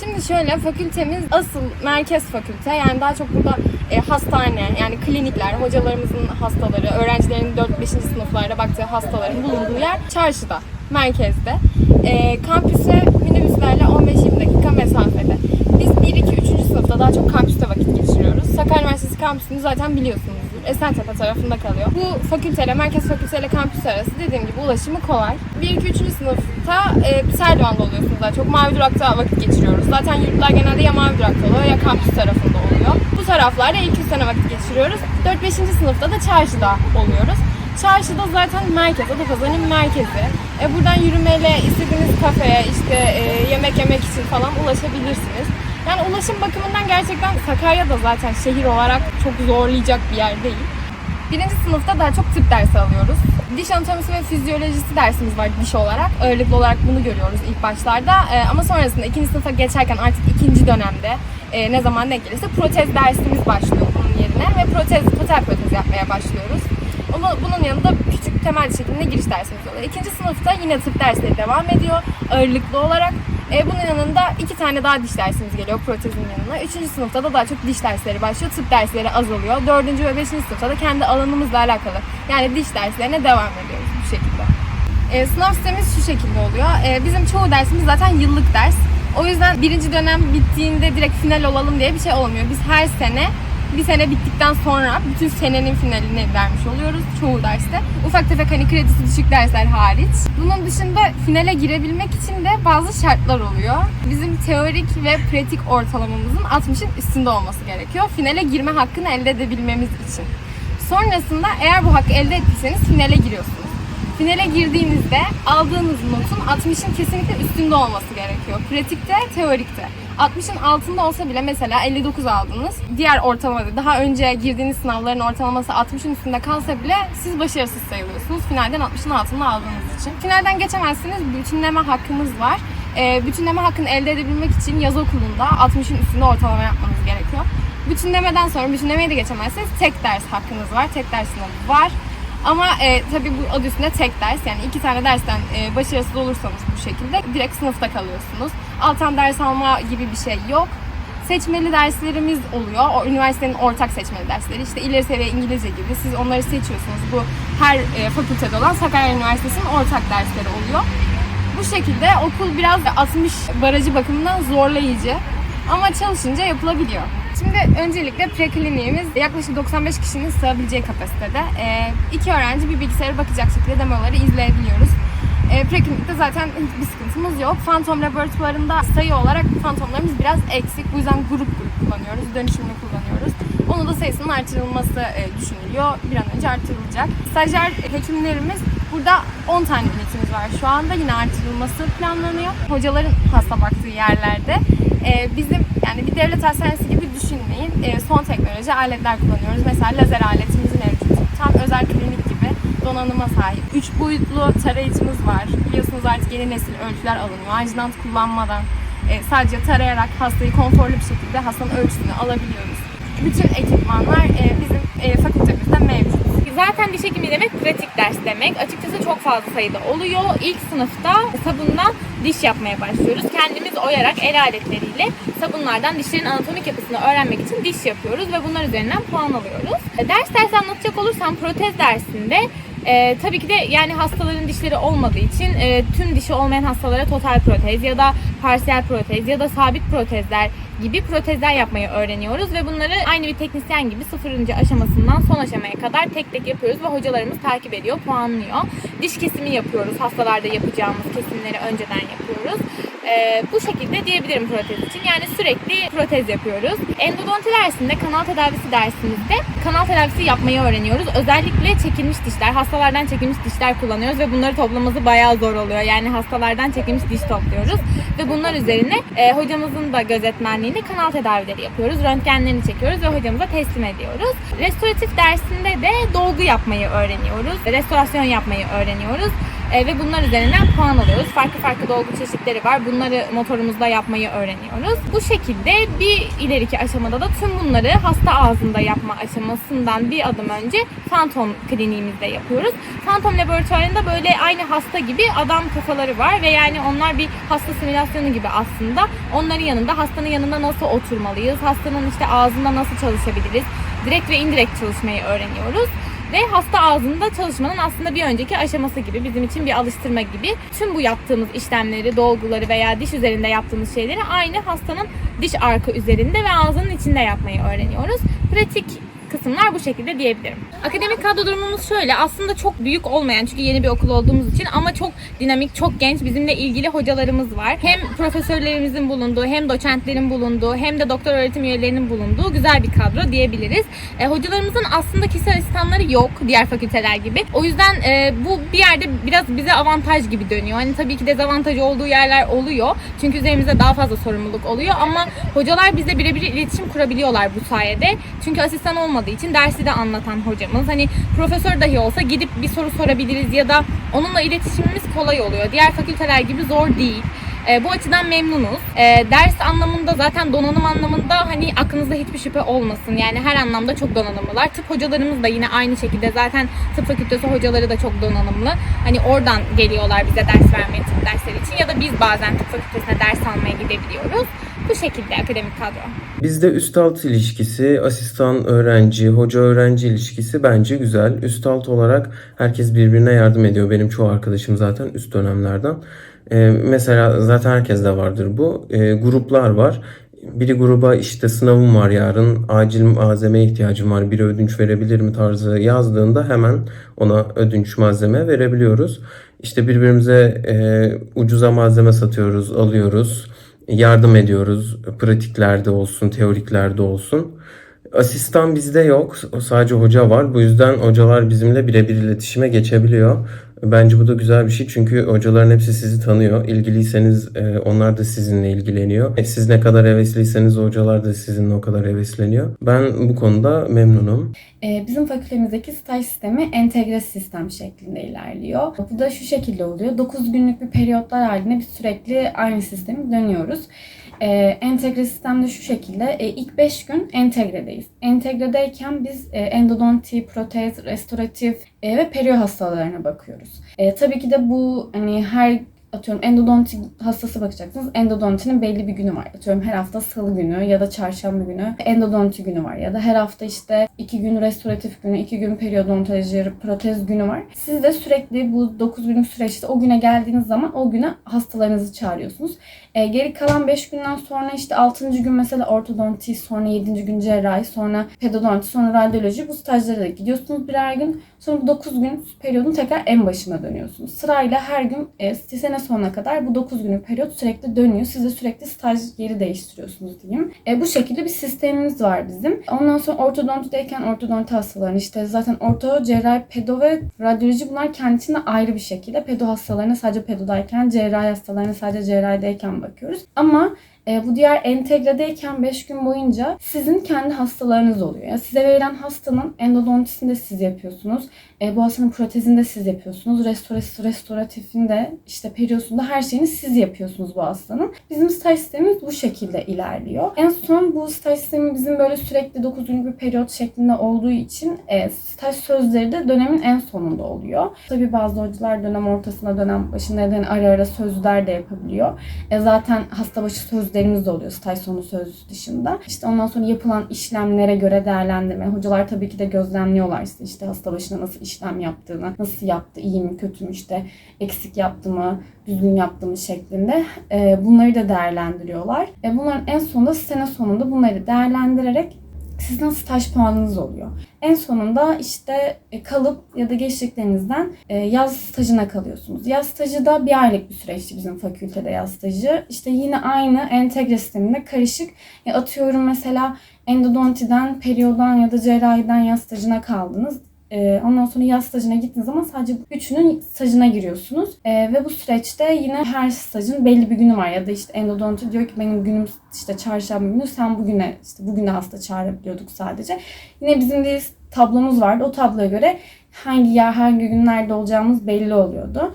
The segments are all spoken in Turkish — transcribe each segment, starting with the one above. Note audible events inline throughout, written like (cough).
Şimdi şöyle fakültemiz asıl merkez fakülte yani daha çok burada e, hastane yani klinikler, hocalarımızın hastaları, öğrencilerin 4-5. sınıflarda baktığı hastaların bulunduğu yer çarşıda, merkezde. E, kampüse minibüslerle 15-20 dakika mesafede. Biz 1, 2, 3. sınıfta daha çok kampüste vakit geçiriyoruz. Sakarya Üniversitesi kampüsünü zaten biliyorsunuzdur. Esentepe tarafında kalıyor. Bu fakülteyle, merkez fakülteyle kampüs arası dediğim gibi ulaşımı kolay. 1, 2, 3. sınıfta e, Serdivan'da oluyorsunuz daha çok. Mavi Durak'ta vakit geçiriyoruz. Zaten yurtlar genelde ya Mavi Durak'ta oluyor ya kampüs tarafında oluyor. Bu taraflarda ilk 3 sene vakit geçiriyoruz. 4-5. sınıfta da çarşıda oluyoruz. Çarşıda zaten merkez, Adapazarı'nın merkezi. E, buradan yürümeyle istediğiniz kafeye, işte e, yemek yemek için falan ulaşabilirsiniz. Yani ulaşım bakımından gerçekten Sakarya da zaten şehir olarak çok zorlayacak bir yer değil. Birinci sınıfta daha çok tıp dersi alıyoruz. Diş anatomisi ve fizyolojisi dersimiz var diş olarak. Ağırlıklı olarak bunu görüyoruz ilk başlarda. Ee, ama sonrasında ikinci sınıfa geçerken artık ikinci dönemde e, ne zaman denk gelirse protez dersimiz başlıyor bunun yerine. Ve protez, total protez yapmaya başlıyoruz. Ama bunun yanında küçük temel hekimliğine giriş dersimiz oluyor. İkinci sınıfta yine tıp dersleri devam ediyor ağırlıklı olarak. E, bunun yanında iki tane daha diş dersimiz geliyor protezin yanına. Üçüncü sınıfta da daha çok diş dersleri başlıyor. Tıp dersleri azalıyor. Dördüncü ve beşinci sınıfta da kendi alanımızla alakalı yani diş derslerine devam ediyoruz bu şekilde. E, sınav sistemimiz şu şekilde oluyor. E, bizim çoğu dersimiz zaten yıllık ders. O yüzden birinci dönem bittiğinde direkt final olalım diye bir şey olmuyor. Biz her sene bir sene bittikten sonra bütün senenin finalini vermiş oluyoruz çoğu derste. Ufak tefek hani kredisi düşük dersler hariç. Bunun dışında finale girebilmek için de bazı şartlar oluyor. Bizim teorik ve pratik ortalamamızın 60'ın üstünde olması gerekiyor. Finale girme hakkını elde edebilmemiz için. Sonrasında eğer bu hakkı elde ettiyseniz finale giriyorsunuz. Finale girdiğinizde aldığınız notun 60'ın kesinlikle üstünde olması gerekiyor. Pratikte, teorikte. 60'ın altında olsa bile mesela 59 aldınız. Diğer ortalamada daha önce girdiğiniz sınavların ortalaması 60'ın üstünde kalsa bile siz başarısız sayılıyorsunuz. Finalden 60'ın altında aldığınız için. Finalden geçemezsiniz. Bütünleme hakkımız var. Ee, bütünleme hakkını elde edebilmek için yaz okulunda 60'ın üstünde ortalama yapmanız gerekiyor. Bütünlemeden sonra bütünlemeyi de geçemezseniz tek ders hakkınız var. Tek ders sınavı var. Ama e, tabii bu adı üstünde tek ders yani iki tane dersten e, başarısız olursanız bu şekilde direkt sınıfta kalıyorsunuz. Alttan ders alma gibi bir şey yok. Seçmeli derslerimiz oluyor. O üniversitenin ortak seçmeli dersleri. İşte ileri seviye İngilizce gibi siz onları seçiyorsunuz. Bu her e, fakültede olan Sakarya Üniversitesi'nin ortak dersleri oluyor. Bu şekilde okul biraz 60 barajı bakımından zorlayıcı. Ama çalışınca yapılabiliyor. Şimdi öncelikle prekliniğimiz yaklaşık 95 kişinin sığabileceği kapasitede. Ee, iki öğrenci bir bilgisayara bakacak şekilde demoları izleyebiliyoruz. Ee, preklinikte zaten hiçbir sıkıntımız yok. Fantom laboratuvarında sayı olarak fantomlarımız biraz eksik. Bu yüzden grup grup kullanıyoruz, dönüşümlü kullanıyoruz. Onun da sayısının artırılması e, düşünülüyor. Bir an önce artırılacak. Stajyer hekimlerimiz Burada 10 tane ünitemiz var şu anda. Yine artırılması planlanıyor. Hocaların hasta baktığı yerlerde e, bizim yani bir devlet hastanesi gibi düşünmeyin. E, son teknoloji aletler kullanıyoruz. Mesela lazer aletimiz mevcut. Tam özel klinik gibi donanıma sahip. 3 boyutlu tarayıcımız var. Biliyorsunuz artık yeni nesil ölçüler alınıyor. Ajinant kullanmadan e, sadece tarayarak hastayı konforlu bir şekilde hastanın ölçüsünü alabiliyoruz. Bütün ekipmanlar e, bizim e, fakültemizde mevcut. Zaten diş hekimliği demek pratik ders demek. Açıkçası çok fazla sayıda oluyor. İlk sınıfta sabundan diş yapmaya başlıyoruz. Kendimiz oyarak el aletleriyle sabunlardan dişlerin anatomik yapısını öğrenmek için diş yapıyoruz ve bunlar üzerinden puan alıyoruz. Ders ders anlatacak olursam protez dersinde e, tabii ki de yani hastaların dişleri olmadığı için e, tüm dişi olmayan hastalara total protez ya da parsiyel protez ya da sabit protezler gibi protezler yapmayı öğreniyoruz ve bunları aynı bir teknisyen gibi sıfırıncı aşamasından son aşamaya kadar tek tek yapıyoruz ve hocalarımız takip ediyor, puanlıyor. Diş kesimi yapıyoruz. Hastalarda yapacağımız kesimleri önceden yapıyoruz. Ee, bu şekilde diyebilirim protez için. Yani sürekli protez yapıyoruz. Endodonti dersinde, kanal tedavisi dersimizde kanal tedavisi yapmayı öğreniyoruz. Özellikle çekilmiş dişler, hastalardan çekilmiş dişler kullanıyoruz ve bunları toplaması bayağı zor oluyor. Yani hastalardan çekilmiş diş topluyoruz ve bunlar üzerine e, hocamızın da gözetmenliğinde kanal tedavileri yapıyoruz. Röntgenlerini çekiyoruz ve hocamıza teslim ediyoruz. Restoratif dersinde de dolgu yapmayı öğreniyoruz. Restorasyon yapmayı öğreniyoruz. E, ve bunlar üzerinden puan alıyoruz. Farklı farklı dolgu çeşitleri var. Bunları motorumuzda yapmayı öğreniyoruz. Bu şekilde bir ileriki aşamada da tüm bunları hasta ağzında yapma aşamasından bir adım önce Phantom kliniğimizde yapıyoruz. Phantom laboratuvarında böyle aynı hasta gibi adam kafaları var ve yani onlar bir hasta simülasyonu gibi aslında. Onların yanında hastanın yanında nasıl oturmalıyız, hastanın işte ağzında nasıl çalışabiliriz, direkt ve indirekt çalışmayı öğreniyoruz. Ve hasta ağzında çalışmanın aslında bir önceki aşaması gibi bizim için bir alıştırma gibi tüm bu yaptığımız işlemleri, dolguları veya diş üzerinde yaptığımız şeyleri aynı hastanın diş arkı üzerinde ve ağzının içinde yapmayı öğreniyoruz. Pratik kısımlar bu şekilde diyebilirim. Akademik kadro durumumuz şöyle. Aslında çok büyük olmayan çünkü yeni bir okul olduğumuz için ama çok dinamik, çok genç bizimle ilgili hocalarımız var. Hem profesörlerimizin bulunduğu, hem doçentlerin bulunduğu, hem de doktor öğretim üyelerinin bulunduğu güzel bir kadro diyebiliriz. E, hocalarımızın aslında kişisel asistanları yok diğer fakülteler gibi. O yüzden e, bu bir yerde biraz bize avantaj gibi dönüyor. Hani tabii ki dezavantajı olduğu yerler oluyor. Çünkü üzerimizde daha fazla sorumluluk oluyor ama hocalar bizle birebir iletişim kurabiliyorlar bu sayede. Çünkü asistan olmadığı için dersi de anlatan hocamız. Hani profesör dahi olsa gidip bir soru sorabiliriz ya da onunla iletişimimiz kolay oluyor. Diğer fakülteler gibi zor değil. E, bu açıdan memnunuz. E, ders anlamında zaten donanım anlamında hani aklınızda hiçbir şüphe olmasın. Yani her anlamda çok donanımlılar. Tıp hocalarımız da yine aynı şekilde zaten tıp fakültesi hocaları da çok donanımlı. Hani oradan geliyorlar bize ders vermeye tıp dersleri için ya da biz bazen tıp fakültesine ders almaya gidebiliyoruz. Bu şekilde akademik kadro. Bizde üst alt ilişkisi, asistan öğrenci, hoca öğrenci ilişkisi bence güzel. Üst alt olarak herkes birbirine yardım ediyor. Benim çoğu arkadaşım zaten üst dönemlerden. Ee, mesela zaten herkeste vardır bu. Ee, gruplar var. Biri gruba işte sınavım var yarın, acil malzeme ihtiyacım var, biri ödünç verebilir mi tarzı yazdığında hemen ona ödünç malzeme verebiliyoruz. İşte birbirimize e, ucuza malzeme satıyoruz, alıyoruz yardım ediyoruz. Pratiklerde olsun, teoriklerde olsun. Asistan bizde yok. Sadece hoca var. Bu yüzden hocalar bizimle birebir iletişime geçebiliyor. Bence bu da güzel bir şey çünkü hocaların hepsi sizi tanıyor. İlgiliyseniz e, onlar da sizinle ilgileniyor. E, Siz ne kadar hevesliyseniz hocalar da sizinle o kadar hevesleniyor. Ben bu konuda memnunum. Ee, Bizim fakültemizdeki staj sistemi entegre sistem şeklinde ilerliyor. Bu da şu şekilde oluyor. 9 günlük bir periyotlar halinde biz sürekli aynı sistemi dönüyoruz. Ee, entegre sistemde şu şekilde e, ilk 5 gün entegredeyiz. Entegredeyken biz e, endodonti, protez, restoratif e, ve perio hastalarına bakıyoruz. E, tabii ki de bu hani her atıyorum endodonti hastası bakacaksınız. Endodontinin belli bir günü var. Atıyorum her hafta salı günü ya da çarşamba günü endodonti günü var. Ya da her hafta işte iki gün restoratif günü, iki gün periodontoloji, protez günü var. Siz de sürekli bu 9 günlük süreçte o güne geldiğiniz zaman o güne hastalarınızı çağırıyorsunuz. E, geri kalan 5 günden sonra işte 6. gün mesela ortodonti, sonra 7. gün cerrahi, sonra pedodonti, sonra radyoloji bu stajlara da gidiyorsunuz birer gün. Sonra bu 9 gün periyodun tekrar en başına dönüyorsunuz. Sırayla her gün e, sene sonuna kadar bu 9 günlük periyot sürekli dönüyor. Siz de sürekli staj yeri değiştiriyorsunuz diyeyim. E, bu şekilde bir sistemimiz var bizim. Ondan sonra ortodontideyken ortodonti hastalarını işte zaten orto, cerrahi, pedo ve radyoloji bunlar kendisine ayrı bir şekilde. Pedo hastalarına sadece pedodayken, cerrahi hastalarına sadece cerrahideyken bakıyoruz. Ama e, bu diğer entegredeyken 5 gün boyunca sizin kendi hastalarınız oluyor. Yani size verilen hastanın endodontisini de siz yapıyorsunuz. E, bu hastanın protezini de siz yapıyorsunuz. Restorası, restoratifini de işte periyosunda her şeyini siz yapıyorsunuz bu hastanın. Bizim staj sistemimiz bu şekilde ilerliyor. En son bu staj sistemi bizim böyle sürekli 9 günlük bir periyot şeklinde olduğu için e, staj sözleri de dönemin en sonunda oluyor. Tabii bazı hocalar dönem ortasında, dönem başında ya da hani ara ara sözler de yapabiliyor. E, zaten hasta başı sözlerimiz de oluyor staj sonu söz dışında. İşte ondan sonra yapılan işlemlere göre değerlendirme. Hocalar tabii ki de gözlemliyorlar işte, işte hasta başına nasıl işlem yaptığını, nasıl yaptı, iyi mi, kötü mü, işte eksik yaptı mı, düzgün yaptı mı şeklinde e, bunları da değerlendiriyorlar. E, bunların en sonunda sene sonunda bunları değerlendirerek sizin staj puanınız oluyor. En sonunda işte e, kalıp ya da geçtiklerinizden e, yaz stajına kalıyorsunuz. Yaz stajı da bir aylık bir süreçti bizim fakültede yaz stajı. İşte yine aynı entegre sisteminde karışık. E, atıyorum mesela endodontiden, periyodan ya da cerrahiden yaz stajına kaldınız. Ee, ondan sonra yaz stajına gittiğiniz zaman sadece üçünün stajına giriyorsunuz. Ee, ve bu süreçte yine her stajın belli bir günü var. Ya da işte endodonti diyor ki benim günüm işte çarşamba günü sen bugüne işte bugüne hasta çağırabiliyorduk sadece. Yine bizim bir tablomuz vardı. O tabloya göre hangi yer hangi günlerde olacağımız belli oluyordu.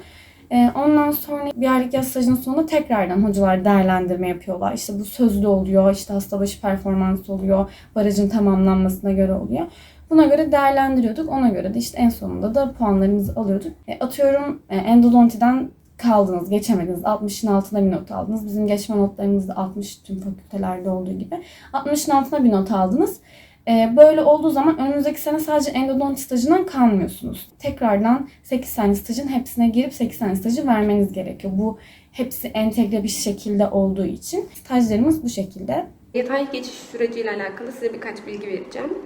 Ee, ondan sonra bir aylık yaz stajının sonunda tekrardan hocalar değerlendirme yapıyorlar. İşte bu sözlü oluyor, işte hasta başı performans oluyor, barajın tamamlanmasına göre oluyor. Buna göre değerlendiriyorduk. Ona göre de işte en sonunda da puanlarımızı alıyorduk. E, atıyorum e, endodontiden kaldınız, geçemediniz. 60'ın altına bir not aldınız. Bizim geçme notlarımız da 60 tüm fakültelerde olduğu gibi. 60'ın altına bir not aldınız. E, böyle olduğu zaman önümüzdeki sene sadece endodonti stajından kalmıyorsunuz. Tekrardan 8 tane stajın hepsine girip 8 tane stajı vermeniz gerekiyor. Bu hepsi entegre bir şekilde olduğu için. Stajlarımız bu şekilde. Yatay geçiş süreciyle alakalı size birkaç bilgi vereceğim.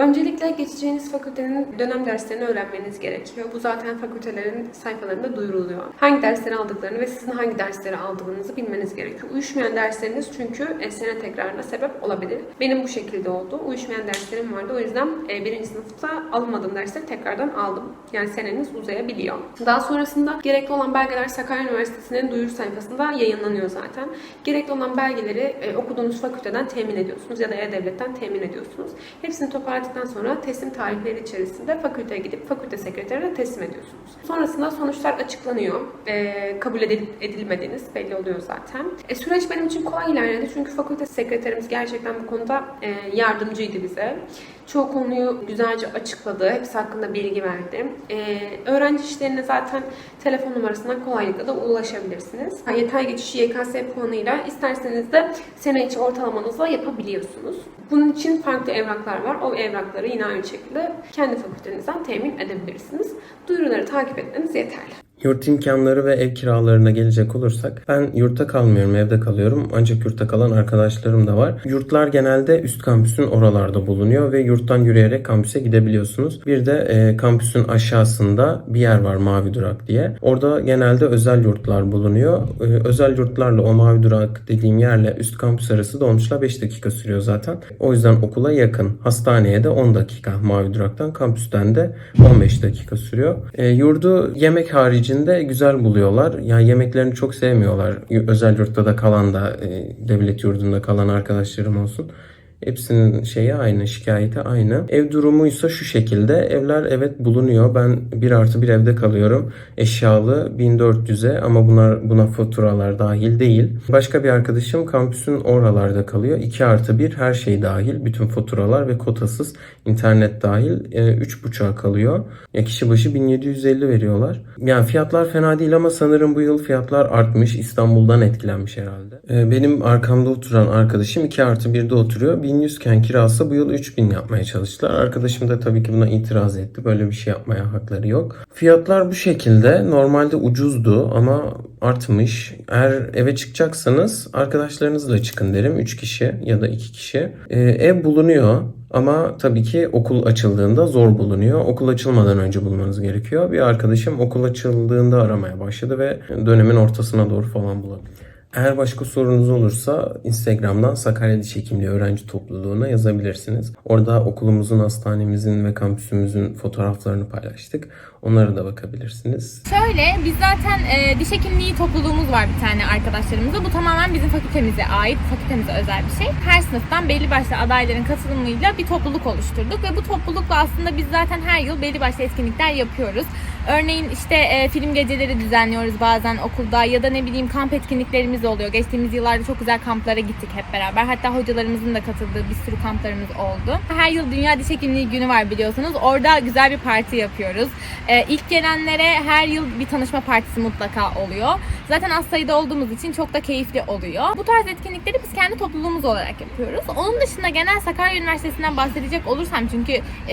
Öncelikle geçeceğiniz fakültenin dönem derslerini öğrenmeniz gerekiyor. Bu zaten fakültelerin sayfalarında duyuruluyor. Hangi dersleri aldıklarını ve sizin hangi dersleri aldığınızı bilmeniz gerekiyor. Uyuşmayan dersleriniz çünkü sene tekrarına sebep olabilir. Benim bu şekilde oldu. Uyuşmayan derslerim vardı. O yüzden e, birinci sınıfta almadığım dersleri tekrardan aldım. Yani seneniz uzayabiliyor. Daha sonrasında gerekli olan belgeler Sakarya Üniversitesi'nin duyuru sayfasında yayınlanıyor zaten. Gerekli olan belgeleri e, okuduğunuz fakülteden temin ediyorsunuz ya da E-Devlet'ten temin ediyorsunuz. Hepsini toparladıktan sonra teslim tarihleri içerisinde fakülteye gidip fakülte sekreterine teslim ediyorsunuz. Sonrasında sonuçlar açıklanıyor. E, kabul edilip edilmediğiniz belli oluyor zaten. E, süreç benim için kolay ilerledi çünkü fakülte sekreterimiz gerçekten bu konuda e, yardımcıydı bize. Çoğu konuyu güzelce açıkladı. Hepsi hakkında bilgi verdi. Ee, öğrenci işlerine zaten telefon numarasından kolaylıkla da ulaşabilirsiniz. Yatay geçişi YKS puanıyla isterseniz de sene içi ortalamanızla yapabiliyorsunuz. Bunun için farklı evraklar var. O evrakları yine aynı şekilde kendi fakültenizden temin edebilirsiniz. Duyuruları takip etmeniz yeterli. Yurt imkanları ve ev kiralarına gelecek olursak ben yurtta kalmıyorum evde kalıyorum ancak yurtta kalan arkadaşlarım da var. Yurtlar genelde üst kampüsün oralarda bulunuyor ve yurttan yürüyerek kampüse gidebiliyorsunuz. Bir de e, kampüsün aşağısında bir yer var Mavi Durak diye. Orada genelde özel yurtlar bulunuyor. E, özel yurtlarla o Mavi Durak dediğim yerle üst kampüs arası dolmuşla 5 dakika sürüyor zaten. O yüzden okula yakın. Hastaneye de 10 dakika Mavi Durak'tan kampüsten de 15 dakika sürüyor. E, yurdu yemek harici haricinde güzel buluyorlar. Yani yemeklerini çok sevmiyorlar. Özel yurtta da kalan da e, devlet yurdunda kalan arkadaşlarım olsun. Hepsinin şeyi aynı, şikayeti aynı. Ev durumuysa şu şekilde. Evler evet bulunuyor. Ben bir artı bir evde kalıyorum. Eşyalı 1400'e ama bunlar buna faturalar dahil değil. Başka bir arkadaşım kampüsün oralarda kalıyor. 2 artı 1 her şey dahil. Bütün faturalar ve kotasız internet dahil e, 3.5'a kalıyor. Ya kişi başı 1750 veriyorlar. Yani fiyatlar fena değil ama sanırım bu yıl fiyatlar artmış. İstanbul'dan etkilenmiş herhalde. E, benim arkamda oturan arkadaşım 2 artı 1'de oturuyor. 1100 iken kirası bu yıl 3000 yapmaya çalıştılar. Arkadaşım da tabii ki buna itiraz etti. Böyle bir şey yapmaya hakları yok. Fiyatlar bu şekilde. Normalde ucuzdu ama artmış. Eğer eve çıkacaksanız arkadaşlarınızla çıkın derim. 3 kişi ya da 2 kişi. Ee, ev bulunuyor. Ama tabii ki okul açıldığında zor bulunuyor. Okul açılmadan önce bulmanız gerekiyor. Bir arkadaşım okul açıldığında aramaya başladı ve dönemin ortasına doğru falan bulabilir. Eğer başka sorunuz olursa Instagram'dan Sakarya Diş Hekimliği Öğrenci Topluluğu'na yazabilirsiniz. Orada okulumuzun, hastanemizin ve kampüsümüzün fotoğraflarını paylaştık. Onlara da bakabilirsiniz. Şöyle biz zaten e, diş hekimliği topluluğumuz var bir tane arkadaşlarımızla. Bu tamamen bizim fakültemize ait, fakültemize özel bir şey. Her sınıftan belli başlı adayların katılımıyla bir topluluk oluşturduk ve bu toplulukla aslında biz zaten her yıl belli başlı etkinlikler yapıyoruz. Örneğin işte e, film geceleri düzenliyoruz bazen okulda ya da ne bileyim kamp etkinliklerimiz oluyor. Geçtiğimiz yıllarda çok güzel kamplara gittik hep beraber. Hatta hocalarımızın da katıldığı bir sürü kamplarımız oldu. Her yıl Dünya Diş Hekimliği Günü var biliyorsunuz. Orada güzel bir parti yapıyoruz. E, ilk gelenlere her yıl bir tanışma partisi mutlaka oluyor. Zaten az sayıda olduğumuz için çok da keyifli oluyor. Bu tarz etkinlikleri biz kendi topluluğumuz olarak yapıyoruz. Onun dışında genel Sakarya Üniversitesi'nden bahsedecek olursam çünkü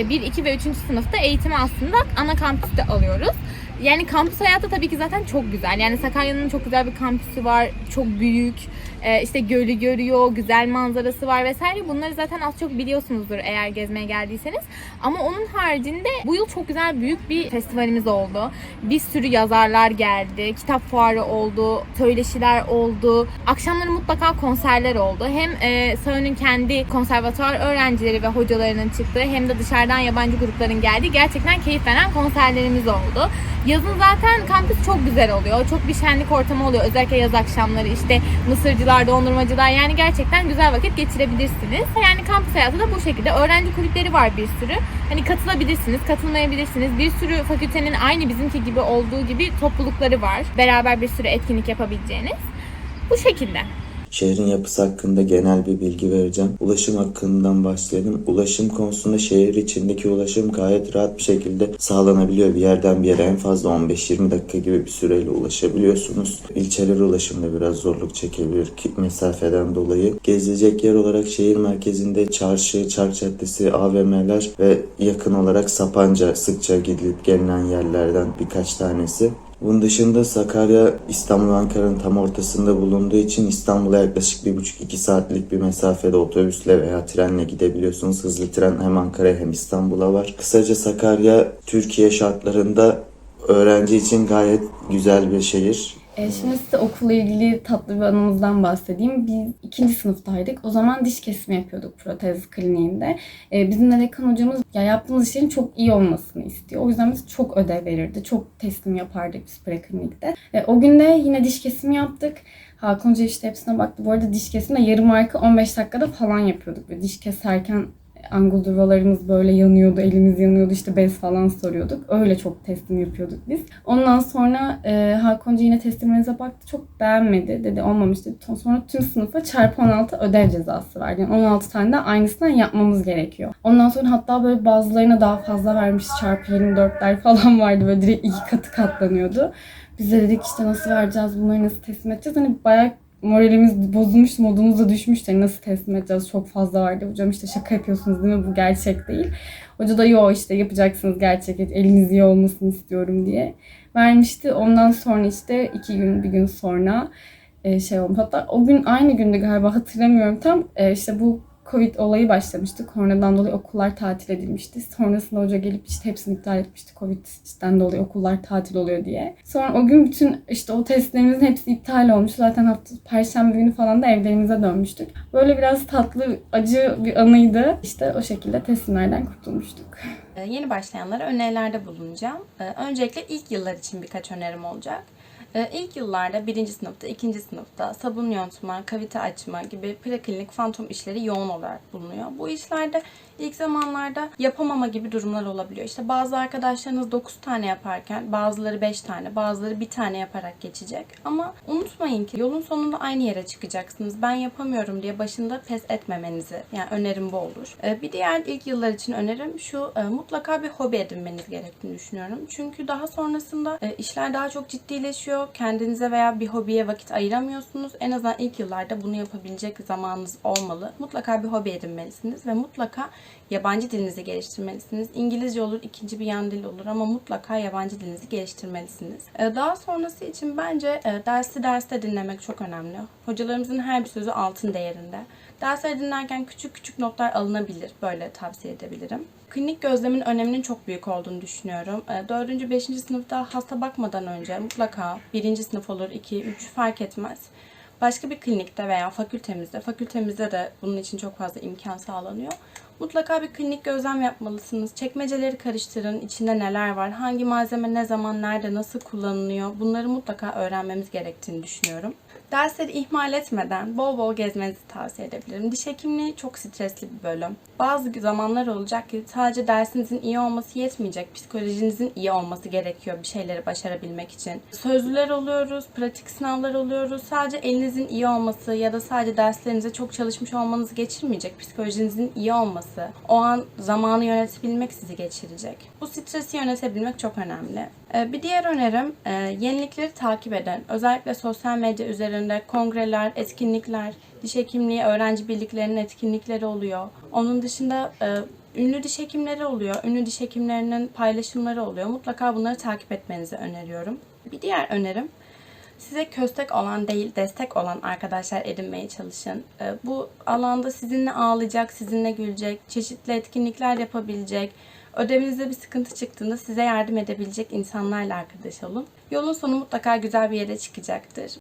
1, 2 ve 3. sınıfta eğitimi aslında ana kampüste alıyoruz. Yani kampüs hayatı tabii ki zaten çok güzel. Yani Sakarya'nın çok güzel bir kampüsü var. Çok büyük. Ee, işte gölü görüyor, güzel manzarası var vesaire. Bunları zaten az çok biliyorsunuzdur eğer gezmeye geldiyseniz. Ama onun haricinde bu yıl çok güzel büyük bir festivalimiz oldu. Bir sürü yazarlar geldi. Kitap fuarı oldu. Söyleşiler oldu. Akşamları mutlaka konserler oldu. Hem e, Sağön'ün kendi konservatuvar öğrencileri ve hocalarının çıktığı hem de dışarıdan yabancı grupların geldiği gerçekten keyif veren konserlerimiz oldu. Yazın zaten kampüs çok güzel oluyor. Çok bir şenlik ortamı oluyor. Özellikle yaz akşamları işte mısırcılar pizzacılar, dondurmacılar yani gerçekten güzel vakit geçirebilirsiniz. Yani kampüs hayatı da bu şekilde. Öğrenci kulüpleri var bir sürü. Hani katılabilirsiniz, katılmayabilirsiniz. Bir sürü fakültenin aynı bizimki gibi olduğu gibi toplulukları var. Beraber bir sürü etkinlik yapabileceğiniz. Bu şekilde. Şehrin yapısı hakkında genel bir bilgi vereceğim. Ulaşım hakkından başlayalım. Ulaşım konusunda şehir içindeki ulaşım gayet rahat bir şekilde sağlanabiliyor. Bir yerden bir yere en fazla 15-20 dakika gibi bir süreyle ulaşabiliyorsunuz. İlçeler ulaşımda biraz zorluk çekebilir ki mesafeden dolayı. Gezilecek yer olarak şehir merkezinde çarşı, çark caddesi, AVM'ler ve yakın olarak Sapanca sıkça gidilip gelinen yerlerden birkaç tanesi. Bunun dışında Sakarya İstanbul Ankara'nın tam ortasında bulunduğu için İstanbul'a yaklaşık 1,5-2 saatlik bir mesafede otobüsle veya trenle gidebiliyorsunuz. Hızlı tren hem Ankara'ya hem İstanbul'a var. Kısaca Sakarya Türkiye şartlarında öğrenci için gayet güzel bir şehir. E, şimdi size okulla ilgili tatlı bir anımızdan bahsedeyim. Biz ikinci sınıftaydık. O zaman diş kesimi yapıyorduk protez kliniğinde. E, bizim de dekan hocamız ya yaptığımız işlerin çok iyi olmasını istiyor. O yüzden biz çok ödev verirdi. Çok teslim yapardık biz preklinikte. E, o gün de yine diş kesimi yaptık. Hakan Hoca işte hepsine baktı. Bu arada diş kesimi yarım arka 15 dakikada falan yapıyorduk. Ve diş keserken anguldurvalarımız böyle yanıyordu, elimiz yanıyordu işte bez falan soruyorduk. Öyle çok teslim yapıyorduk biz. Ondan sonra e, Hakan yine teslimlerinize baktı. Çok beğenmedi. Dedi olmamış dedi. Sonra tüm sınıfa çarpı 16 ödev cezası verdi. Yani 16 tane de aynısından yapmamız gerekiyor. Ondan sonra hatta böyle bazılarına daha fazla vermiş. Çarpı 24'ler (laughs) falan vardı. Böyle direkt iki katı katlanıyordu. Biz de dedik işte nasıl vereceğiz bunları nasıl teslim edeceğiz. Hani bayağı moralimiz bozulmuş, modumuz da düşmüş. Yani nasıl teslim edeceğiz? Çok fazla vardı. Hocam işte şaka yapıyorsunuz değil mi? Bu gerçek değil. Hoca da yo işte yapacaksınız gerçek. Eliniz iyi olmasını istiyorum diye vermişti. Ondan sonra işte iki gün, bir gün sonra e, şey oldu. Hatta o gün aynı günde galiba hatırlamıyorum tam. E, işte bu Covid olayı başlamıştı. Koronadan dolayı okullar tatil edilmişti. Sonrasında hoca gelip işte hepsini iptal etmişti. Covid'den dolayı okullar tatil oluyor diye. Sonra o gün bütün işte o testlerimizin hepsi iptal olmuş. Zaten hafta perşembe günü falan da evlerimize dönmüştük. Böyle biraz tatlı, acı bir anıydı. İşte o şekilde teslimlerden kurtulmuştuk. Ee, Yeni başlayanlara önerilerde bulunacağım. Ee, Öncelikle ilk yıllar için birkaç önerim olacak. Ee, İlk yıllarda birinci sınıfta, ikinci sınıfta sabun yontma, kavite açma gibi preklinik fantom işleri yoğun olarak bulunuyor. Bu işlerde ilk zamanlarda yapamama gibi durumlar olabiliyor. İşte bazı arkadaşlarınız 9 tane yaparken bazıları 5 tane, bazıları bir tane yaparak geçecek. Ama unutmayın ki yolun sonunda aynı yere çıkacaksınız. Ben yapamıyorum diye başında pes etmemenizi yani önerim bu olur. Ee, Bir diğer ilk yıllar için önerim şu e, mutlaka bir hobi edinmeniz gerektiğini düşünüyorum. Çünkü daha sonrasında e, işler daha çok ciddileşiyor. Kendinize veya bir hobiye vakit ayıramıyorsunuz. En azından ilk yıllarda bunu yapabilecek zamanınız olmalı. Mutlaka bir hobi edinmelisiniz ve mutlaka yabancı dilinizi geliştirmelisiniz. İngilizce olur, ikinci bir yan dil olur ama mutlaka yabancı dilinizi geliştirmelisiniz. Ee, Daha sonrası için bence e, dersi derste dinlemek çok önemli. Hocalarımızın her bir sözü altın değerinde. Dersleri dinlerken küçük küçük notlar alınabilir. Böyle tavsiye edebilirim. Klinik gözlemin öneminin çok büyük olduğunu düşünüyorum. 4. 5. sınıfta hasta bakmadan önce mutlaka 1. sınıf olur, 2, 3 fark etmez. Başka bir klinikte veya fakültemizde, fakültemizde de bunun için çok fazla imkan sağlanıyor. Mutlaka bir klinik gözlem yapmalısınız. Çekmeceleri karıştırın. İçinde neler var? Hangi malzeme ne zaman, nerede, nasıl kullanılıyor? Bunları mutlaka öğrenmemiz gerektiğini düşünüyorum. Dersleri ihmal etmeden bol bol gezmenizi tavsiye edebilirim. Diş hekimliği çok stresli bir bölüm. Bazı zamanlar olacak ki sadece dersinizin iyi olması yetmeyecek. Psikolojinizin iyi olması gerekiyor bir şeyleri başarabilmek için. Sözlüler oluyoruz, pratik sınavlar oluyoruz. Sadece elinizin iyi olması ya da sadece derslerinize çok çalışmış olmanızı geçirmeyecek. Psikolojinizin iyi olması, o an zamanı yönetebilmek sizi geçirecek. Bu stresi yönetebilmek çok önemli. Ee, Bir diğer önerim e, yenilikleri takip eden, özellikle sosyal medya üzerinde kongreler, etkinlikler, diş hekimliği öğrenci birliklerinin etkinlikleri oluyor. Onun dışında e, ünlü diş hekimleri oluyor. Ünlü diş hekimlerinin paylaşımları oluyor. Mutlaka bunları takip etmenizi öneriyorum. Bir diğer önerim Size köstek olan değil, destek olan arkadaşlar edinmeye çalışın. Ee, Bu alanda sizinle ağlayacak, sizinle gülecek, çeşitli etkinlikler yapabilecek, ödevinizde bir sıkıntı çıktığında size yardım edebilecek insanlarla arkadaş olun. Yolun sonu mutlaka güzel bir yere çıkacaktır.